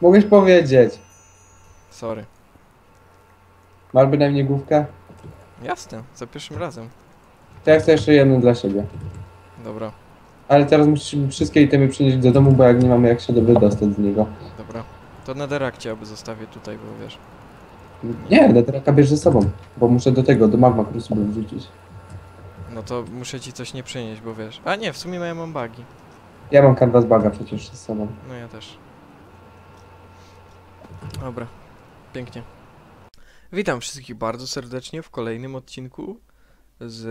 Mogłeś powiedzieć. Sorry. Masz bynajmniej główkę? Jasne, za pierwszym razem. To ja chcę jeszcze jedną dla siebie. Dobra, Ale teraz musisz wszystkie itemy przynieść do domu, bo jak nie mamy jak się do- wydostać z niego. dobra. To nederakcie aby zostawię tutaj, bo wiesz. Nie, Netheraka bierz ze sobą, bo muszę do tego, do Magma Crucible wrzucić. No to muszę ci coś nie przynieść, bo wiesz. A nie, w sumie ja mam bagi. Ja mam canvas baga przecież z sobą. No ja też. Dobra, pięknie. Witam wszystkich bardzo serdecznie w kolejnym odcinku z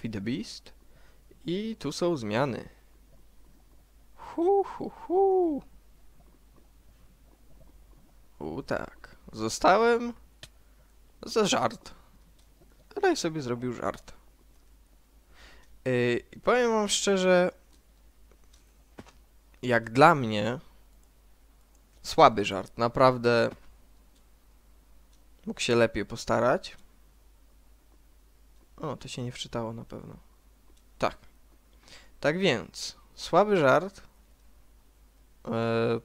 Feed the Beast. I tu są zmiany. Hu, hu, hu. U, tak. Zostałem za żart. Raj sobie zrobił żart. I powiem wam szczerze, jak dla mnie słaby żart. Naprawdę mógł się lepiej postarać. O, to się nie wczytało na pewno. Tak. Tak więc, słaby żart. Eee,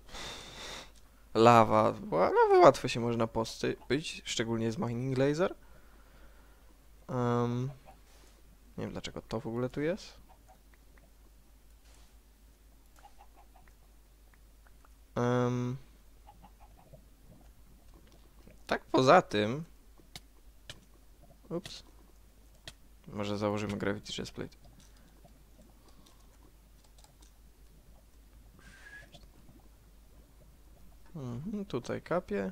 lawa. Lawy łatwo się można pozbyć, szczególnie z Mining Laser. Em, nie wiem dlaczego to w ogóle tu jest. Em, tak poza tym... Ups. Może założymy Gravity Chestplate. Mhm, tutaj kapie.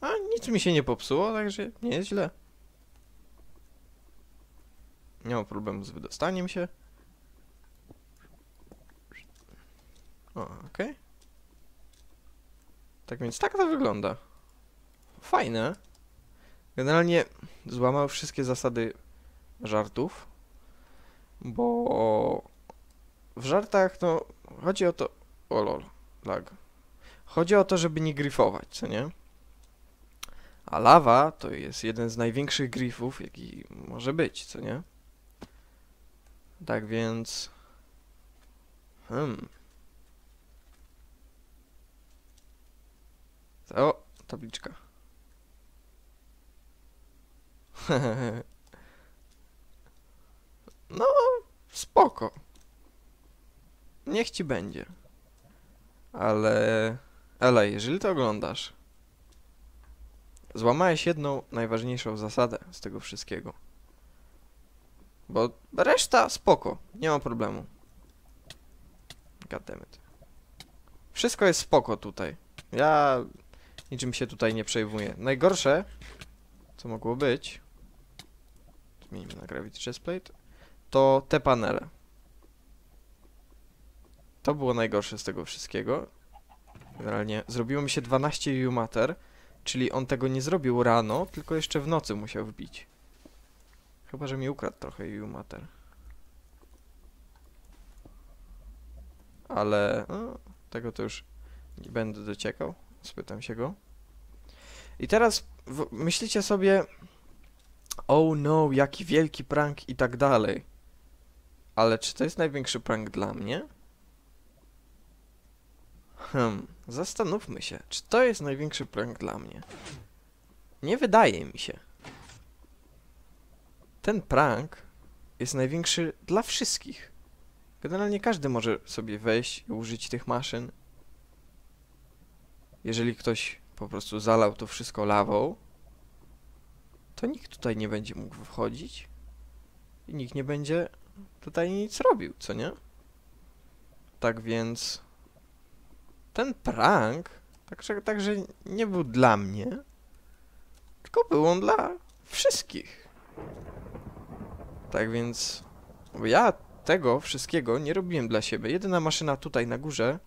A nic mi się nie popsuło, także nie jest źle. Nie ma problemu z wydostaniem się. O, okej. Tak więc tak to wygląda. Fajne. Generalnie złamał wszystkie zasady żartów, bo w żartach no chodzi o to... O lol, lag. Chodzi o to, żeby nie gryfować, co nie? A lawa to jest jeden z największych grifów, jaki może być, co nie? Tak więc... Hmm... O, tabliczka. no, spoko. Niech ci będzie. Ale... Ale, jeżeli to oglądasz, złamałeś jedną najważniejszą zasadę z tego wszystkiego. Bo reszta spoko, nie ma problemu. Goddammit. Wszystko jest spoko tutaj. Ja niczym się tutaj nie przejmuję. Najgorsze, co mogło być, zmienimy na Gravity Chestplate, to te panele. To było najgorsze z tego wszystkiego. Generalnie zrobiło mi się 12 mater, czyli on tego nie zrobił rano, tylko jeszcze w nocy musiał wbić. Chyba, że mi ukradł trochę mater. Ale no, tego to już nie będę dociekał. Spytam się go. I teraz myślicie sobie, oh no, jaki wielki prank i tak dalej. Ale czy to jest największy prank dla mnie? Hmm, zastanówmy się, czy to jest największy prank dla mnie? Nie wydaje mi się. Ten prank jest największy dla wszystkich. Generalnie każdy może sobie wejść i użyć tych maszyn. Jeżeli ktoś po prostu zalał to wszystko lawą, to nikt tutaj nie będzie mógł wchodzić i nikt nie będzie tutaj nic robił, co nie? Tak więc ten prank także, także nie był dla mnie, tylko był on dla wszystkich. Tak więc ja tego wszystkiego nie robiłem dla siebie. Jedyna maszyna tutaj na górze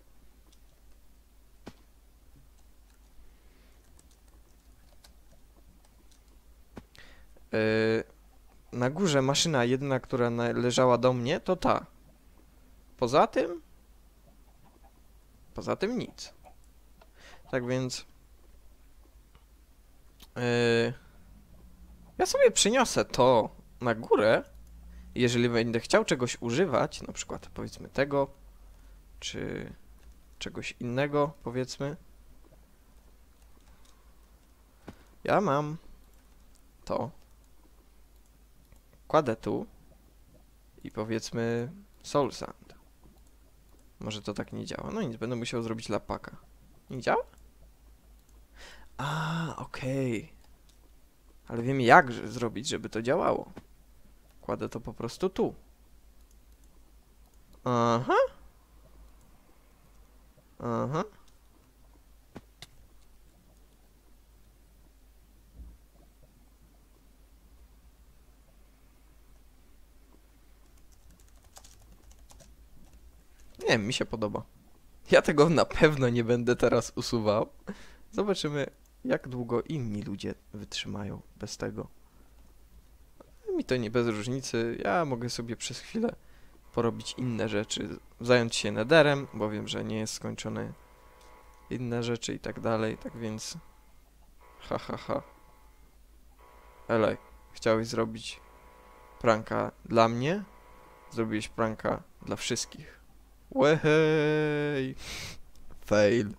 na górze maszyna jedyna, która leżała do mnie, to ta. Poza tym? Poza tym nic. Tak więc... Yy, ja sobie przyniosę to na górę. Jeżeli będę chciał czegoś używać, na przykład powiedzmy tego, czy czegoś innego, powiedzmy. Ja mam to. Kładę tu i powiedzmy soul sand. Może to tak nie działa. No nic, będę musiał zrobić lapaka. Nie działa? A, okej. Ale wiem jak zrobić, żeby to działało. Kładę to po prostu tu. Aha. Aha. Nie wiem, mi się podoba. Ja tego na pewno nie będę teraz usuwał. Zobaczymy, jak długo inni ludzie wytrzymają bez tego. Mi to nie bez różnicy. Ja mogę sobie przez chwilę porobić inne rzeczy. Zająć się nederem, bo wiem, że nie jest skończone inne rzeczy i tak dalej. Tak więc. Ha, ha, ha. Elej, chciałeś zrobić pranka dla mnie? Zrobiłeś pranka dla wszystkich. Łehej! Fail.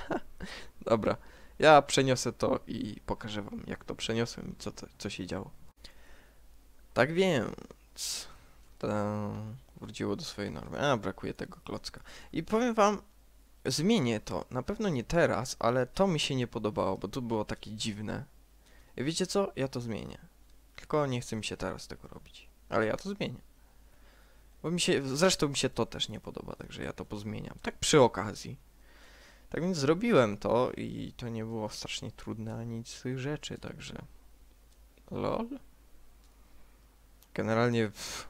Dobra, ja przeniosę to i pokażę wam, jak to przeniosłem i co, co się działo. Tak więc... To wróciło do swojej normy. A, brakuje tego klocka. I powiem wam, zmienię to. Na pewno nie teraz, ale to mi się nie podobało, bo to było takie dziwne. I wiecie co? Ja to zmienię. Tylko nie chce mi się teraz tego robić. Ale ja to zmienię. Bo mi się, zresztą mi się to też nie podoba, także ja to pozmieniam. Tak przy okazji. Tak więc zrobiłem to i to nie było strasznie trudne ani nic z tych rzeczy, także... Lol. Generalnie pff,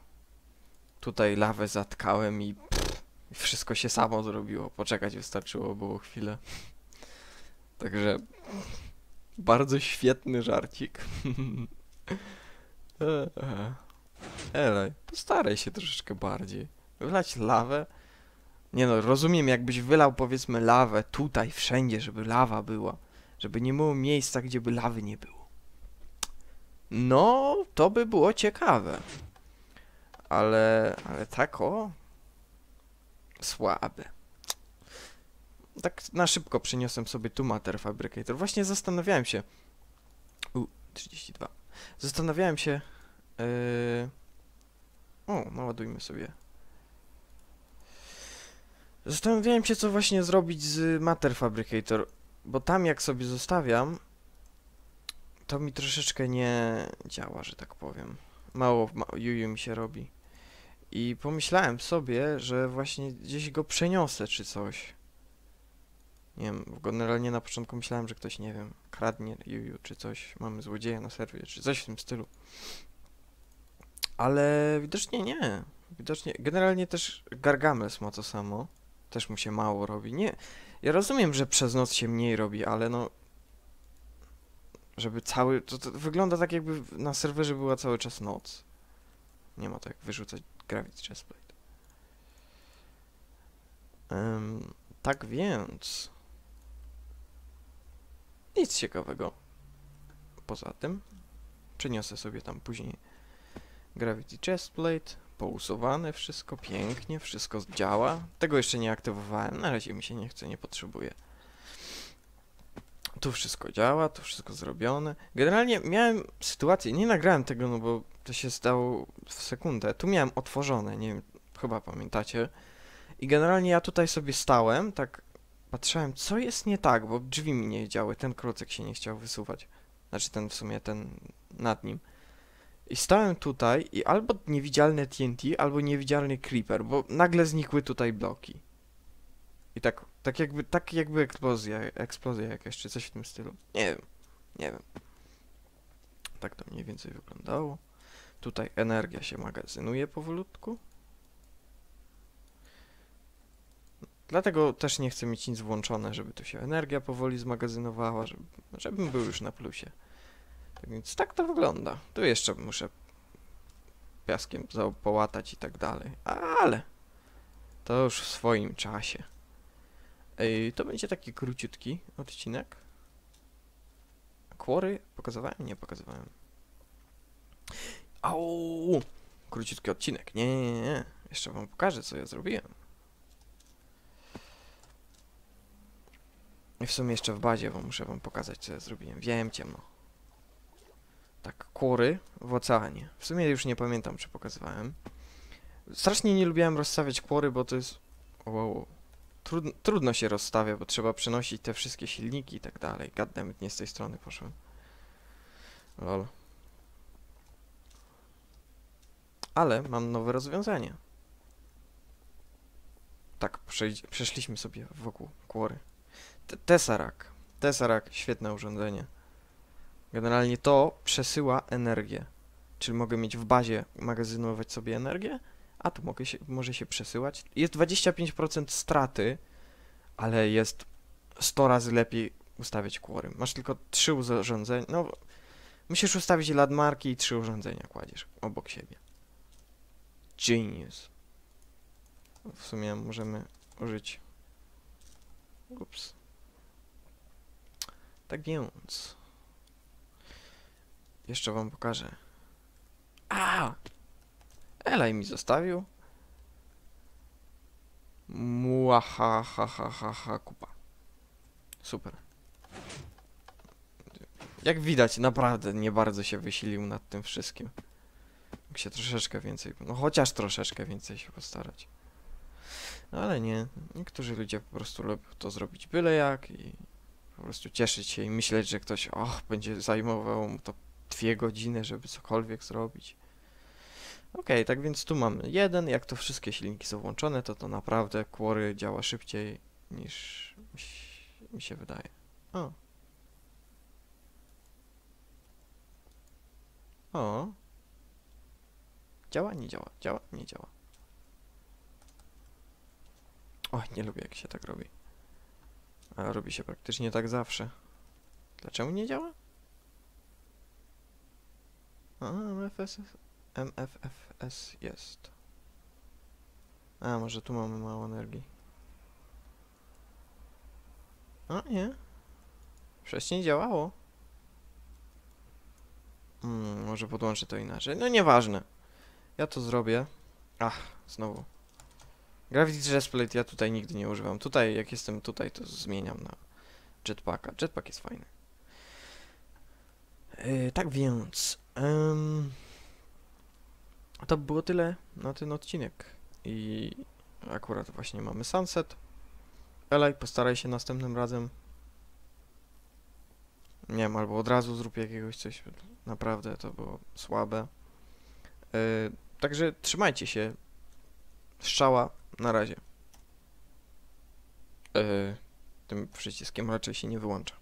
tutaj lawę zatkałem i pff, wszystko się samo zrobiło. Poczekać wystarczyło było chwilę. Także bardzo świetny żarcik. Elej, postaraj się troszeczkę bardziej. Wylać lawę? Nie no, rozumiem jakbyś wylał powiedzmy lawę tutaj, wszędzie, żeby lawa była. Żeby nie było miejsca, gdzie by lawy nie było. No, to by było ciekawe. Ale, ale tak o... Słabe. Tak na szybko przyniosłem sobie tu Matter Fabricator. Właśnie zastanawiałem się... U, 32. Zastanawiałem się... Yy... O, naładujmy sobie. Zastanawiałem się, co właśnie zrobić z Matter Fabricator, bo tam jak sobie zostawiam, to mi troszeczkę nie działa, że tak powiem. Mało ma, juju mi się robi. I pomyślałem sobie, że właśnie gdzieś go przeniosę czy coś. Nie wiem, generalnie na początku myślałem, że ktoś, nie wiem, kradnie juju czy coś, mamy złodzieja na serwie, czy coś w tym stylu. Ale widocznie nie. Widocznie, generalnie też Gargamels ma to samo. Też mu się mało robi. Nie, ja rozumiem, że przez noc się mniej robi, ale no... Żeby cały... To, to wygląda tak jakby na serwerze była cały czas noc. Nie ma tak wyrzucać Gravity Chestplate. Ym, tak więc... Nic ciekawego. Poza tym, przeniosę sobie tam później Gravity Chestplate, pousuwane wszystko, pięknie, wszystko działa. Tego jeszcze nie aktywowałem, na razie mi się nie chce, nie potrzebuję. Tu wszystko działa, tu wszystko zrobione. Generalnie miałem sytuację, nie nagrałem tego, no bo to się stało w sekundę. Tu miałem otworzone, nie wiem, chyba pamiętacie. I generalnie ja tutaj sobie stałem, tak patrzyłem, co jest nie tak, bo drzwi mi nie działy, ten klocek się nie chciał wysuwać. Znaczy ten w sumie, ten nad nim. I stałem tutaj i albo niewidzialne TNT, albo niewidzialny creeper, bo nagle znikły tutaj bloki. I tak, tak jakby, tak jakby eksplozja, eksplozja jakaś, czy coś w tym stylu. Nie wiem, nie wiem. Tak to mniej więcej wyglądało. Tutaj energia się magazynuje powolutku. Dlatego też nie chcę mieć nic włączone, żeby tu się energia powoli zmagazynowała, żeby, żebym był już na plusie. Tak więc tak to wygląda. Tu jeszcze muszę piaskiem połatać i tak dalej. Ale to już w swoim czasie. Ej, to będzie taki króciutki odcinek. Kwory pokazywałem? Nie pokazywałem. Au! Króciutki odcinek. Nie, nie, nie, nie. Jeszcze wam pokażę, co ja zrobiłem. I w sumie jeszcze w bazie, bo muszę wam pokazać, co ja zrobiłem. Wiem, ciemno. Tak, kury w oceanie. W sumie już nie pamiętam, czy pokazywałem. Strasznie nie lubiłem rozstawiać kwory, bo to jest... Wow. Trudno, trudno się rozstawia, bo trzeba przenosić te wszystkie silniki i tak dalej. Goddammit, nie z tej strony poszłem. Lol. Ale mam nowe rozwiązanie. Tak, przeszliśmy sobie wokół kłory. T- Tesseract. Tesseract, świetne urządzenie. Generalnie to przesyła energię. Czyli mogę mieć w bazie, magazynować sobie energię, a tu mogę się, może się przesyłać. Jest 25% straty, ale jest 100 razy lepiej ustawiać kłory. Masz tylko trzy urządzenia. No, musisz ustawić landmarki i trzy urządzenia kładziesz obok siebie. Genius. W sumie możemy użyć. Ups. Tak więc. Jeszcze wam pokażę. A! Elaj mi zostawił. Muaha ha ha ha ha kupa. Super. Jak widać, naprawdę nie bardzo się wysilił nad tym wszystkim. Mógł się troszeczkę więcej, no chociaż troszeczkę więcej się postarać. No ale nie, niektórzy ludzie po prostu lubią to zrobić byle jak i po prostu cieszyć się i myśleć, że ktoś, och, będzie zajmował mu to dwie godziny, żeby cokolwiek zrobić. Okej, tak więc tu mamy jeden, jak to wszystkie silniki są włączone, to to naprawdę Quarry działa szybciej niż mi się- wydaje. O. O. Działa, nie działa, działa, nie działa. Oj, nie lubię jak się tak robi. Ale robi się praktycznie tak zawsze. Dlaczego nie działa? A, MFS, MFFS jest. A, może tu mamy mało energii. A, nie. Wcześniej działało. Hmm, może podłączę to inaczej. No nieważne. Ja to zrobię. Ach, znowu. Gravity Jetplate ja tutaj nigdy nie używam. Tutaj, jak jestem tutaj, to zmieniam na jetpacka. Jetpack jest fajny. Yy, tak więc... em, to by było tyle na ten odcinek. I akurat właśnie mamy sunset. Elaj, postaraj się następnym razem. Nie wiem, albo od razu zrób jakiegoś coś. Naprawdę to było słabe. Yy, także trzymajcie się. Strzała na razie. Yy, tym przyciskiem raczej się nie wyłącza.